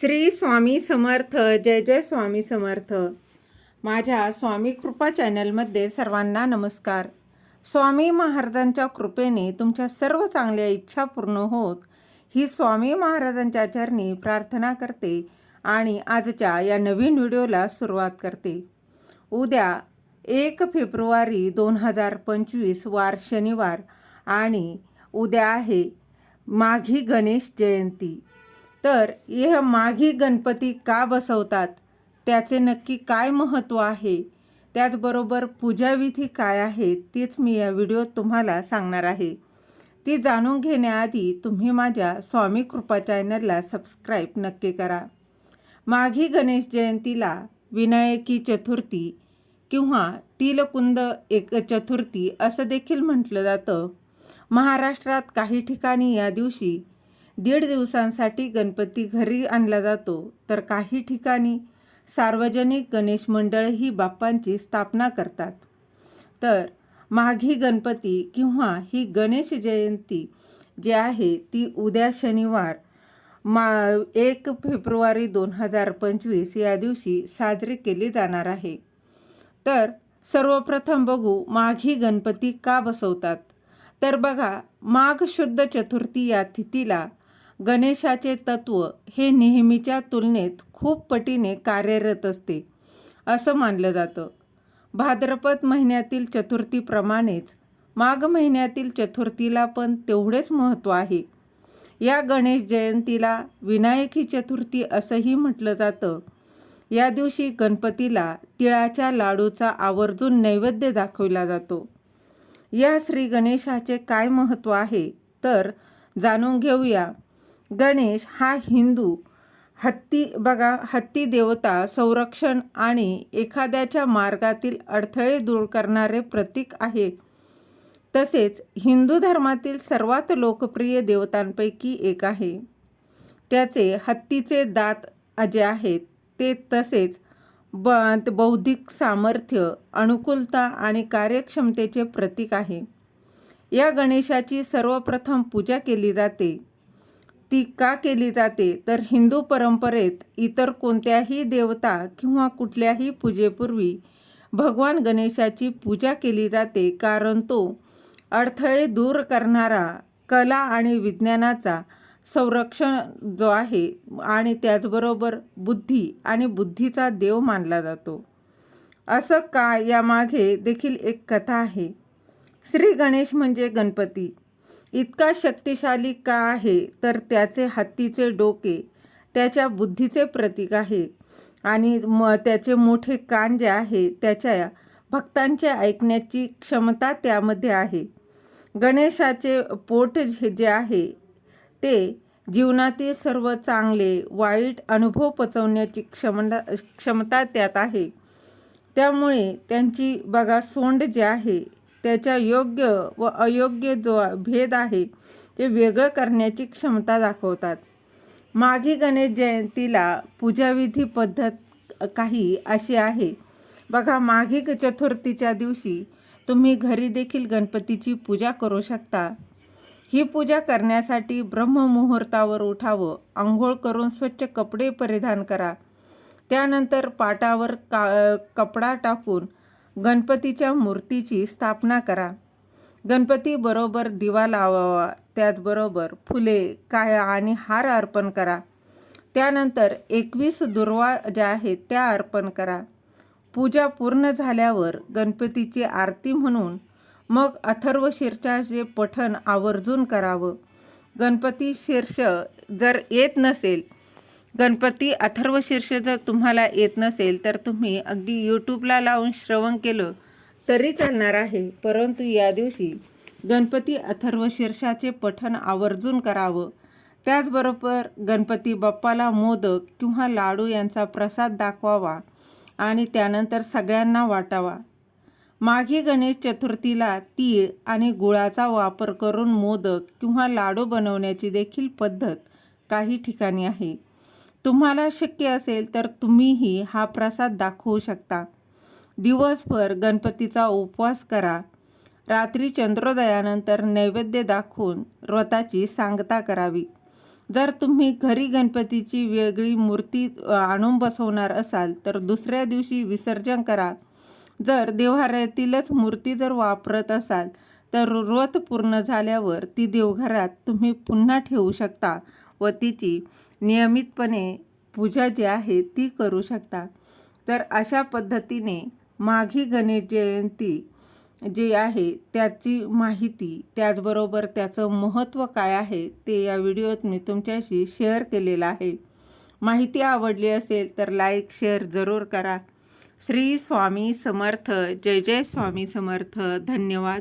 श्री स्वामी समर्थ जय जय स्वामी समर्थ. माझ्या स्वामी कृपा चॅनलमध्ये सर्वांना नमस्कार. स्वामी महाराजांच्या कृपेने तुमच्या सर्व चांगल्या इच्छा पूर्ण होत ही स्वामी महाराजांच्या चरणी प्रार्थना करते आणि आजच्या या नवीन व्हिडिओला सुरुवात करते. उद्या एक फेब्रुवारी दोन हजार पंचवीस वार शनिवार आणि उद्या आहे माघी गणेश जयंती. तर हे माघी गणपती का बसवतात? त्याचे नक्की काय महत्त्व आहे? त्याचबरोबर पूजाविधी काय आहे? तीच मी या व्हिडिओत तुम्हाला सांगणार आहे. ती जाणून घेण्याआधी तुम्ही माझ्या स्वामी कृपा चॅनलला सबस्क्राईब नक्की करा. माघी गणेश जयंतीला विनायकी चतुर्थी किंवा तिलकुंद एक चतुर्थी असं देखील म्हटलं जातं. महाराष्ट्रात काही ठिकाणी या दिवशी दीड दिवसांसाठी गणपती घरी आणला जातो. तर काही ठिकाणी सार्वजनिक गणेश मंडळ ही बाप्पांची स्थापना करतात. तर माघी गणपती किंवा ही गणेश जयंती जी आहे ती उद्या शनिवार मा एक फेब्रुवारी दोन हजार पंचवीस या दिवशी साजरी केली जाणार आहे. तर सर्वप्रथम बघू माघी गणपती का बसवतात. तर बघा माघ शुद्ध चतुर्थी या तिथीला गणेशाचे तत्व हे नेहमीच्या तुलनेत खूप पटीने कार्यरत असते असं मानलं जातं. भाद्रपद महिन्यातील चतुर्थीप्रमाणेच माघ महिन्यातील चतुर्थीला पण तेवढेच महत्त्व आहे. या गणेश जयंतीला विनायकी चतुर्थी असंही म्हटलं जातं. या दिवशी गणपतीला तिळाच्या लाडूचा आवर्जून नैवेद्य दाखवला जातो. या श्री गणेशाचे काय महत्त्व आहे तर जाणून घेऊया. गणेश हा हिंदू. हत्ती बघा हत्ती देवता संरक्षण आणि एखाद्याच्या मार्गातील अडथळे दूर करणारे प्रतीक आहे. तसेच हिंदू धर्मातील सर्वात लोकप्रिय देवतांपैकी एक आहे. त्याचे हत्तीचे दात जे आहेत ते तसेच ब बौद्धिक सामर्थ्य अनुकूलता आणि कार्यक्षमतेचे प्रतीक आहे. या गणेशाची सर्वप्रथम पूजा केली जाते. ती का केली जाते तर हिंदू परंपरेत इतर कोणत्याही देवता किंवा कुठल्याही पूजेपूर्वी भगवान गणेशाची पूजा केली जाते कारण तो अडथळे दूर करणारा कला आणि विज्ञानाचा संरक्षण जो आहे आणि त्याचबरोबर बुद्धी आणि बुद्धीचा देव मानला जातो. असं का यामागे देखील एक कथा आहे. श्री गणेश म्हणजे गणपती. इतका शक्तिशाली का आहे? तर त्याचे हत्तीचे डोके त्याच्या बुद्धीचे प्रतीक आहे. आणि म त्याचे मोठे कान जे आहे त्याच्या भक्तांचे ऐकण्याची क्षमता त्यामध्ये आहे. गणेशाचे पोट जे आहे ते जीवनातील सर्व चांगले वाईट अनुभव पचवण्याची क्षमता क्षमता त्यात आहे. त्यामुळे त्यांची बघा सोंड जे आहे त्याच्या योग्य व अयोग्य जो भेद आहे ते वेगळं करण्याची क्षमता दाखवतात. माघी गणेश जयंतीला पूजाविधी पद्धत काही अशी आहे. बघा माघी चतुर्थीच्या दिवशी तुम्ही घरी देखील गणपतीची पूजा करू शकता. ही पूजा करण्यासाठी ब्रह्ममुहूर्तावर उठावं आंघोळ करून स्वच्छ कपडे परिधान करा. त्यानंतर पाटावर का कपडा टाकून गणपतीच्या मूर्तीची स्थापना करा. गणपतीबरोबर दिवा लावावा त्याचबरोबर फुले काय आणि हार अर्पण करा. त्यानंतर एकवीस दुर्वा ज्या आहेत त्या अर्पण करा. पूजा पूर्ण झाल्यावर गणपतीची आरती म्हणून मग अथर्व शीर्षाचे पठण आवर्जून करावं. गणपती शीर्ष जर येत नसेल गणपती अथर्व शीर्ष जर तुम्हाला येत नसेल तर तुम्ही अगदी यूट्यूबला लावून श्रवण केलं तरी चालणार आहे. परंतु या दिवशी गणपती अथर्व शीर्षाचे पठण आवर्जून करावं. त्याचबरोबर गणपती बाप्पाला मोदक किंवा लाडू यांचा प्रसाद दाखवावा आणि त्यानंतर सगळ्यांना वाटावा. माघी गणेश चतुर्थीला तीळ आणि गुळाचा वापर करून मोदक किंवा लाडू बनवण्याची देखील पद्धत काही ठिकाणी आहे. तुम्हाला शक्य असेल तर तुम्हीही हा प्रसाद दाखवू शकता. दिवसभर गणपतीचा उपवास करा. रात्री चंद्रोदयानंतर नैवेद्य दाखवून व्रताची सांगता करावी. जर तुम्ही घरी गणपतीची वेगळी मूर्ती आणून बसवणार असाल तर दुसऱ्या दिवशी विसर्जन करा. जर देव्हाऱ्यातीलच मूर्ती जर वापरत असाल तर व्रत पूर्ण झाल्यावर ती देवघरात तुम्ही पुन्हा ठेवू शकता व तिची नियमितपणे पूजा जी आहे ती करू शकता. तर अशा पद्धतीने माघी गणेश जयंती जे आहे त्याची माहिती त्याचबरोबर त्याचं महत्त्व काय आहे ते या व्हिडिओत मी तुमच्याशी शेअर केलेलं आहे. माहिती आवडली असेल तर लाईक शेअर जरूर करा. श्री स्वामी समर्थ जय जय स्वामी समर्थ. धन्यवाद.